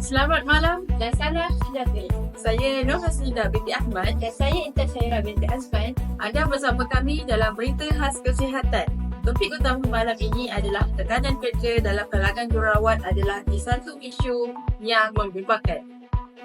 Selamat malam. Dan salam sejahtera. Saya Nur Hasnida binti Ahmad. Dan saya Intan Syairah binti Azman. Anda bersama kami dalam berita khas kesihatan. Topik utama malam ini adalah tekanan kerja dalam kalangan jururawat adalah di satu isu yang membimbangkan.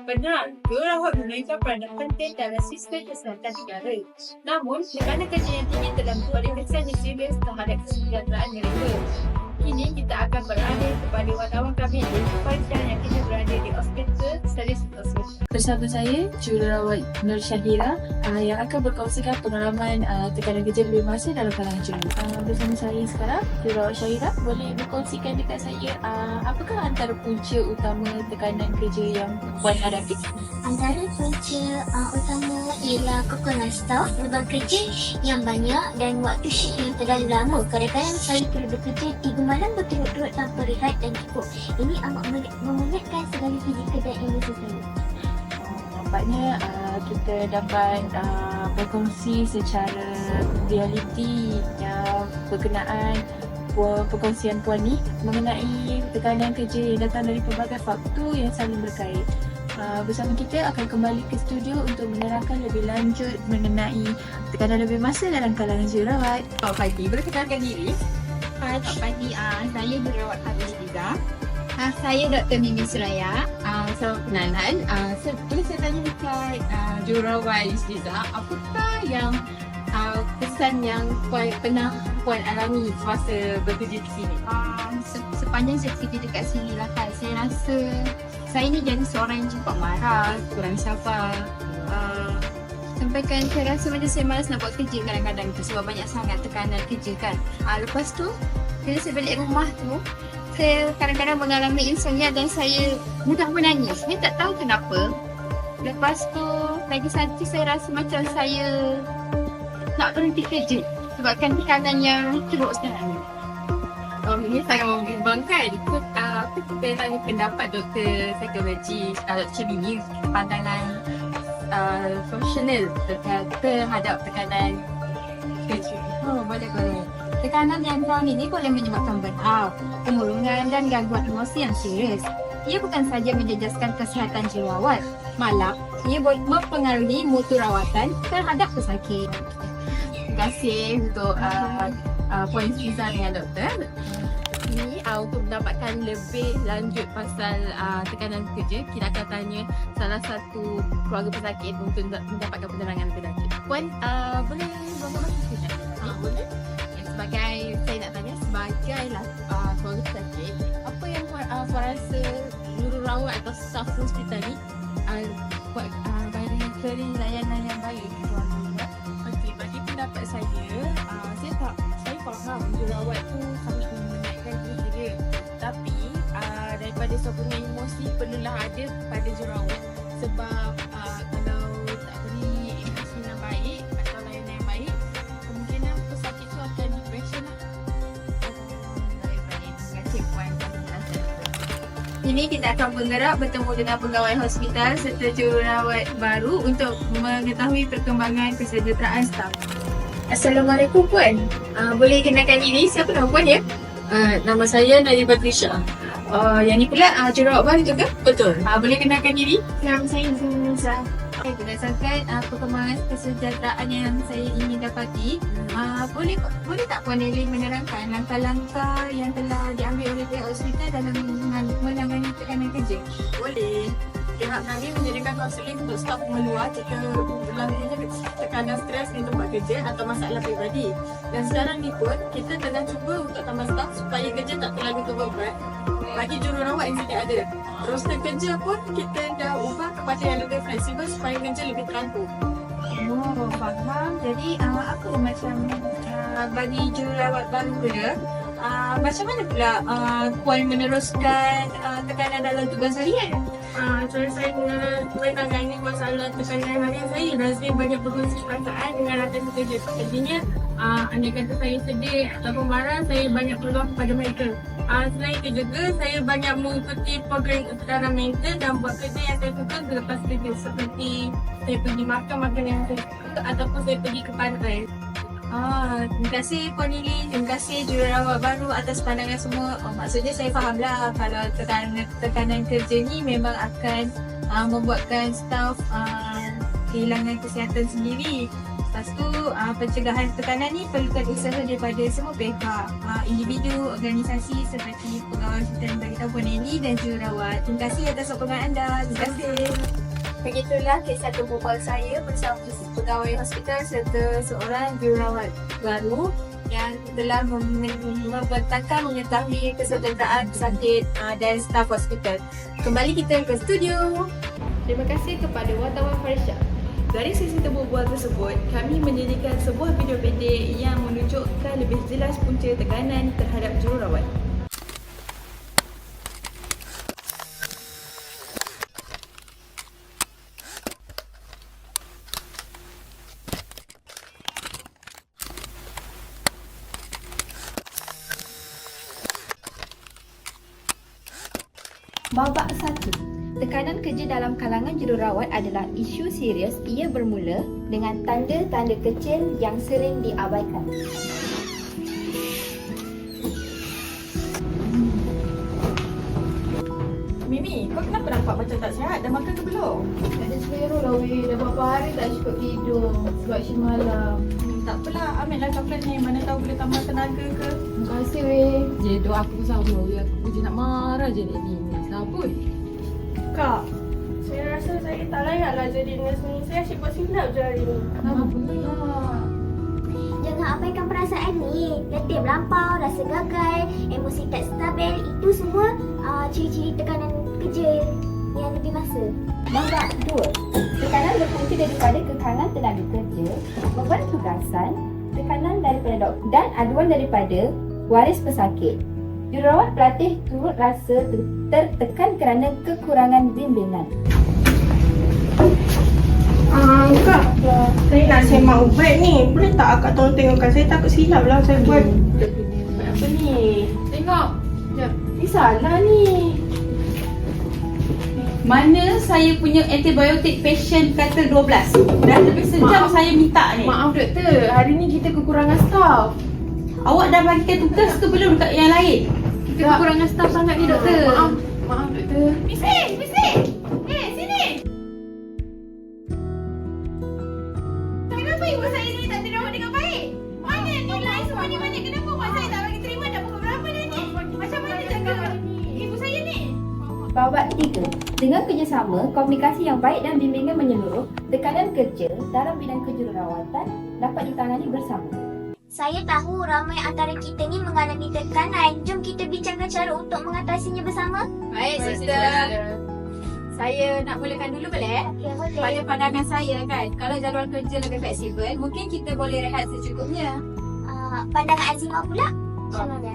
Benar, jururawat memainkan peranan penting dalam sistem kesihatan negara. Namun, tekanan kerja yang tinggi telah membuat kesan yang serius terhadap kesejahteraan mereka. Kini kita akan beralih kepada wartawan kami di Fajar yang kini berada di Hospital Salis Hospital. Bersama saya, jururawat Nur Syahira uh, yang akan berkongsikan pengalaman uh, tekanan kerja lebih masa dalam kalangan juru. Uh, bersama saya sekarang, jururawat Syahira boleh berkongsikan dekat saya uh, apakah antara punca utama tekanan kerja yang Puan hadapi? Antara punca uh, utama ialah kekurangan staf, beban kerja yang banyak dan waktu shift yang terlalu lama. Kadang-kadang saya perlu bekerja 3 malam berturut-turut tanpa rehat dan cukup. Ini amat mem- memenyakkan segala fizikal dan emosi saya. Nampaknya uh, kita dapat uh, berkongsi secara realiti yang berkenaan Puan- perkongsian Puan ni mengenai tekanan kerja yang datang dari pelbagai faktor yang saling berkait. Uh, bersama kita akan kembali ke studio untuk menerangkan lebih lanjut mengenai tekanan lebih masa dalam kalangan jururawat. Selamat pagi. Boleh kenalkan diri? Hai, Selamat pagi. Uh, saya jururawat Habis Liza. Uh, saya Dr. Mimi Suraya. Uh, so, kenalan. Uh, so, boleh saya tanya dekat uh, jururawat Yusliza, apakah yang uh, kesan yang Puan pernah Puan alami semasa bekerja di sini? Uh, se- sepanjang saya kerja dekat sini lah kan, saya rasa saya ni jadi seorang yang cepat marah, kurang sabar. Uh, sampai kan saya rasa macam saya malas nak buat kerja kadang-kadang tu sebab banyak sangat tekanan kerja kan. Uh, lepas tu, bila saya balik rumah tu, saya kadang-kadang mengalami insomnia dan saya mudah menangis. Saya tak tahu kenapa. Lepas tu, lagi satu saya rasa macam saya nak berhenti kerja sebabkan tekanan yang teruk sekarang. Um, ini sangat membimbangkan. Ikut uh, aku kita tanya pendapat doktor psikologi uh, Dr. Mimi pandangan uh, profesional terhadap, tekanan kerja. Oh, boleh boleh. Tekanan yang kronik ini boleh menyebabkan burnout, kemurungan dan gangguan emosi yang serius. Ia bukan saja menjejaskan kesihatan jururawat, malah ia boleh mempengaruhi mutu rawatan terhadap pesakit. Terima kasih untuk uh, uh, poin Fiza dengan doktor. Ini uh, untuk mendapatkan lebih lanjut pasal uh, tekanan kerja, kita akan tanya salah satu keluarga pesakit untuk mendapatkan penerangan lebih lanjut. Puan, uh, boleh berbahasa sekejap? Uh, boleh. Ya, sebagai, saya nak tanya, sebagai lah, uh, keluarga pesakit, apa yang uh, Puan rasa jururawat atau staf hospital ni uh, buat uh, bagi beri layanan yang baik di keluarga? Okey, bagi pendapat saya, uh, saya tak saya faham jururawat tu sangat memenatkan kerja dia. Tapi uh, daripada sokongan emosi perlulah ada pada jururawat sebab uh, Ini kita akan bergerak bertemu dengan pegawai hospital serta jururawat baru untuk mengetahui perkembangan kesejahteraan staf. Assalamualaikum Puan. Uh, boleh kenalkan diri siapa nama Puan ya? Uh, nama saya Nadia Batrisha. Uh, yang ni pula uh, jururawat baru juga. Betul. Uh, boleh kenalkan diri? Nama saya Zunza. Okay, berdasarkan uh, perkembangan kesejahteraan yang saya ingin dapati, uh, boleh boleh tak Puan Nelly menerangkan langkah-langkah yang telah diambil oleh pihak hospital dalam menang- menangani tekanan kerja? Boleh. Pihak kami menyediakan kaunseling untuk staf meluar jika berlakunya tekanan stres tempat kerja atau masalah pribadi. Dan sekarang ni pun, kita tengah cuba untuk tambah staf supaya kerja tak terlalu terbeban bagi jururawat yang sedia ada. Roster kerja pun kita dah ubah kepada yang lebih fleksibel supaya kerja lebih teratur. Oh, faham. Jadi uh, apa macam uh, bagi jururawat baru pula, uh, macam mana pula uh, Puan meneruskan uh, tekanan dalam tugas harian? Uh, cara saya menangani masalah tekanan harian saya dan saya banyak berkongsi perasaan dengan rakan pekerja. Artinya, uh, andai kata saya sedih ataupun marah, saya banyak peluang kepada mereka. Uh, selain itu juga, saya banyak mengikuti program utara mental dan buat kerja yang saya suka selepas kerja. Seperti saya pergi makan makanan yang saya suka ataupun saya pergi ke pantai. Ah, terima kasih Puan terima kasih jururawat baru atas pandangan semua. Oh, maksudnya saya faham lah kalau tekanan, tekanan kerja ni memang akan uh, membuatkan staff uh, kehilangan kesihatan sendiri. Lepas tu uh, pencegahan tekanan ni perlukan usaha daripada semua pihak. Uh, individu, organisasi seperti pegawai hospital bagi tahu Puan Lily dan jururawat. Terima kasih atas sokongan anda. Terima kasih. Begitulah kisah tubuh saya bersama pegawai hospital serta seorang jururawat baru yang telah mem- membentangkan mengetahui kesedaran pesakit uh, dan staf hospital. Kembali kita ke studio. Terima kasih kepada wartawan Farisha. Dari sesi temu tersebut, kami menjadikan sebuah video pendek yang menunjukkan lebih jelas punca tekanan terhadap jururawat. Babak 1. Tekanan kerja dalam kalangan jururawat adalah isu serius ia bermula dengan tanda-tanda kecil yang sering diabaikan. Mimi, kau kenapa nampak macam tak sihat? Dah makan ke belum? Tak ada selera lah weh, dah berapa hari tak cukup tidur sebab isu malam. Tak apalah, ambillah coklat ni. Mana tahu boleh tambah tenaga ke? Terima kasih weh. Je doa aku sama weh, aku je nak marah je ni. Sabun. Kak, saya rasa saya tak layaklah jadi nurse ni. Saya asyik buat silap je hari ni. Kenapa lah? Jangan abaikan perasaan ni. Letih melampau, rasa gagal, emosi tak stabil. Itu semua uh, ciri-ciri tekanan kerja yang lebih masa. Babak 2. Tekanan berpunca daripada kekangan tenaga kerja, beban tugasan, tekanan daripada doktor dan aduan daripada waris pesakit. Jururawat pelatih turut rasa ter- tertekan kerana kekurangan bimbingan. Ah, Kak, saya nak semak ubat ni. Boleh tak akak tolong tengokkan? Saya takut silap lah saya buat. Apa ni? Tengok. Sekejap. Ni salah ni. Mana saya punya antibiotik patient kata 12 Dah lebih sejam Maaf. saya minta ni Maaf doktor, hari ni kita kekurangan staff. Awak dah bagikan tugas ke belum dekat yang lain? Kita kekurangan staff sangat ni doktor. Maaf. Maaf doktor. Misi, Misi Eh, sini Kenapa ibu saya ni tak dirawat dengan baik? Mana nilai semua ni mana? Kenapa Babak 3. Dengan kerjasama, komunikasi yang baik dan bimbingan menyeluruh, tekanan kerja dalam bidang kejururawatan dapat ditangani bersama. Saya tahu ramai antara kita ni mengalami tekanan. Jom kita bincangkan cara untuk mengatasinya bersama. Baik, sister. Saya nak mulakan dulu boleh? Okey, boleh. Pada pandangan saya kan, kalau jadual kerja lebih fleksibel, mungkin kita boleh rehat secukupnya. Uh, pandangan Azimah pula. Oh.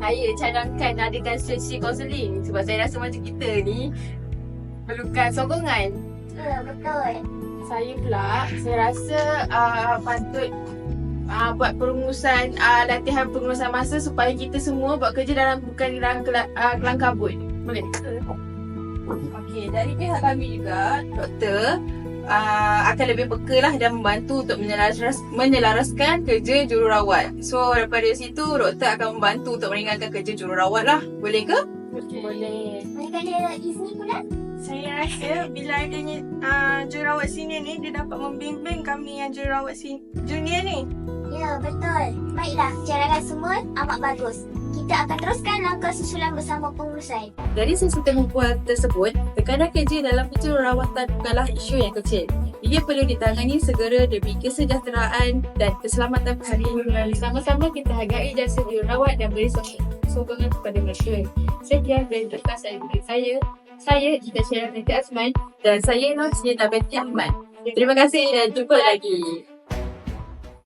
Saya cadangkan adakan sesi kaunseling sebab saya rasa macam kita ni perlukan sokongan. Ya, betul. Saya pula, saya rasa uh, patut uh, buat perumusan uh, latihan pengurusan masa supaya kita semua buat kerja dalam bukan dalam kela, uh, kelang kabut. Boleh? Okey, dari pihak kami juga, doktor uh, akan lebih peka lah dan membantu untuk menyelaras, menyelaraskan kerja jururawat. So, daripada situ, doktor akan membantu untuk meringankan kerja jururawat lah. Boleh ke? Boleh. Mereka ada Izni pula. Saya rasa bila adanya uh, jururawat senior ni, dia dapat membimbing kami yang jururawat sin- junior ni. Ya, betul. Baiklah, cadangan semua amat bagus. Kita akan teruskan langkah susulan bersama pengurusan. Dari sesi temu tersebut, tekanan kerja dalam kejururawatan bukanlah isu yang kecil. Ia perlu ditangani segera demi kesejahteraan dan keselamatan pesakit. Sama-sama kita hargai jasa jururawat dan beri sokongan kepada mereka. Sekian dari doktor saya, saya, saya Ida Syarah Binti Azman dan saya Nur Sinita Binti Ahmad. Terima kasih dan jumpa lagi.